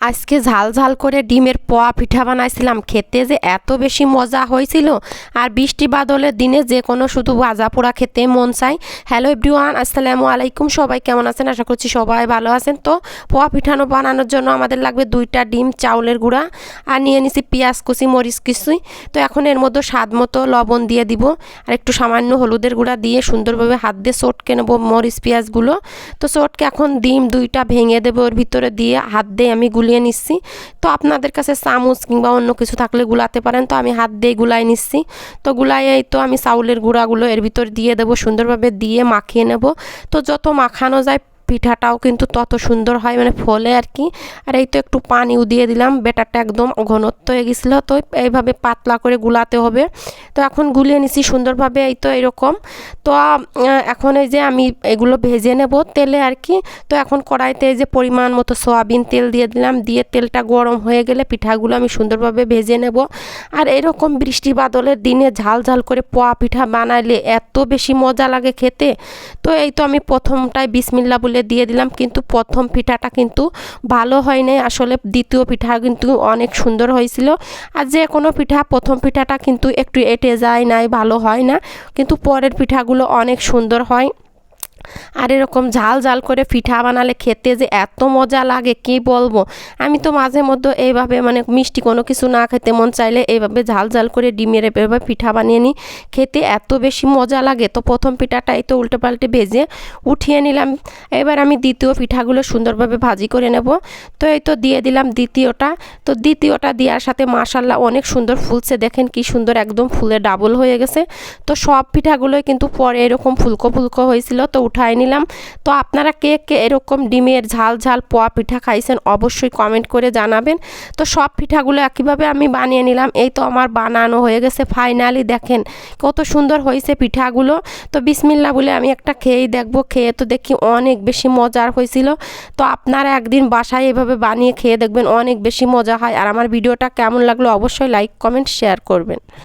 আজকে ঝাল ঝাল করে ডিমের পোয়া পিঠা বানাইছিলাম। খেতে যে এত বেশি মজা হয়েছিল। আর বৃষ্টি বাদলের দিনে যে কোনো শুধু ভাজা পোড়া খেতে মন চাই হ্যালো এভরিওয়ান আসসালামু আলাইকুম। সবাই কেমন আছেন? আশা করছি সবাই ভালো আছেন। তো পোয়া পিঠানো বানানোর জন্য আমাদের লাগবে দুইটা ডিম, চাউলের গুঁড়া। আর নিয়ে নিছি পেঁয়াজ কুচি, মরিচ কুচি। তো এখন এর মধ্যে স্বাদ মতো লবণ দিয়ে দিব। আর একটু সামান্য হলুদের গুঁড়া দিয়ে সুন্দরভাবে হাত দিয়ে চটকে নেব মরিচ পেঁয়াজগুলো। তো চটকে এখন ডিম দুইটা ভেঙে দেবো ওর ভিতরে দিয়ে। হাত দিয়ে আমি গুলিয়ে নিচ্ছি। তো আপনাদের কাছে চামচ কিংবা অন্য কিছু থাকলে গুলাতে পারেন। তো আমি হাত দিয়ে গুলাই নিচ্ছি। তো গুলাইয়েই তো আমি চাউলের গুঁড়াগুলো এর ভিতর দিয়ে দেবো, সুন্দরভাবে দিয়ে মাখিয়ে নেব। তো যত মাখানো যায় পিঠাটাও কিন্তু তত সুন্দর হয় মানে ফলে আর কি। আর এই তো একটু পানিও দিয়ে দিলাম বেটারটা একদম ঘনত্ব হয়ে গেছিল, তো এইভাবে পাতলা করে গুলাতে হবে। তো এখন গুলিয়ে নিছি সুন্দরভাবে, এই তো এরকম। তো এখন এই যে আমি এগুলো ভেজে নেব তেলে আর কি। তো এখন কড়াইতে এই যে পরিমাণ মতো সয়াবিন তেল দিয়ে দিলাম, দিয়ে তেলটা গরম হয়ে গেলে পিঠাগুলো আমি সুন্দরভাবে ভেজে নেব। আর এরকম বৃষ্টি বাদলের দিনে ঝাল ঝাল করে পোয়া পিঠা বানাইলে এত বেশি মজা লাগে খেতে। তো এই তো আমি প্রথমটায় বিসমিল্লা বলে দিয়ে দিলাম। কিন্তু প্রথম পিঠাটা কিন্তু ভালো হয় নাই আসলে দ্বিতীয় পিঠা কিন্তু অনেক সুন্দর হয়েছিল। আর যে কোনো পিঠা, প্রথম পিঠাটা কিন্তু একটু এটে যায় নাই, ভালো হয় না। কিন্তু পরের পিঠাগুলো অনেক সুন্দর হয়। আর এরকম ঝাল ঝাল করে পিঠা বানালে খেতে যে এত মজা লাগে, কি বলব? আমি তো মাঝে মধ্যে এইভাবে মানে মিষ্টি কোনো কিছু না খেতে মন চাইলে এইভাবে ঝাল ঝাল করে ডিমের এভাবে পিঠা বানিয়ে নিই। খেতে এত বেশি মজা লাগে। তো প্রথম পিঠাটাই তো উল্টে পাল্টে ভেজে উঠিয়ে নিলাম। এবার আমি দ্বিতীয় পিঠাগুলো সুন্দরভাবে ভাজি করে নেব। তো এই তো দিয়ে দিলাম দ্বিতীয়টা। তো দ্বিতীয়টা দেওয়ার সাথে মাশাল্লাহ অনেক সুন্দর ফুলছে। দেখেন কি সুন্দর একদম ফুলে ডাবল হয়ে গেছে। তো সব পিঠাগুলোই কিন্তু পরে এরকম ফুলকো ফুলকো হয়েছিল। তো উঠাই নিলাম। তো আপনারা কে কে এরকম ডিমের ঝাল ঝাল পোয়া পিঠা খাইছেন অবশ্যই কমেন্ট করে জানাবেন। তো সব পিঠাগুলো একইভাবে আমি বানিয়ে নিলাম। এই তো আমার বানানো হয়ে গেছে ফাইনালি দেখেন কত সুন্দর হয়েছে পিঠাগুলো। তো বিসমিল্লা বলে আমি একটা খেয়েই দেখব। খেয়ে তো দেখি অনেক বেশি মজার হয়েছিল। তো আপনারা একদিন বাসায় এভাবে বানিয়ে খেয়ে দেখবেন অনেক বেশি মজা হয়। আর আমার ভিডিওটা কেমন লাগল অবশ্যই লাইক কমেন্ট শেয়ার করবেন।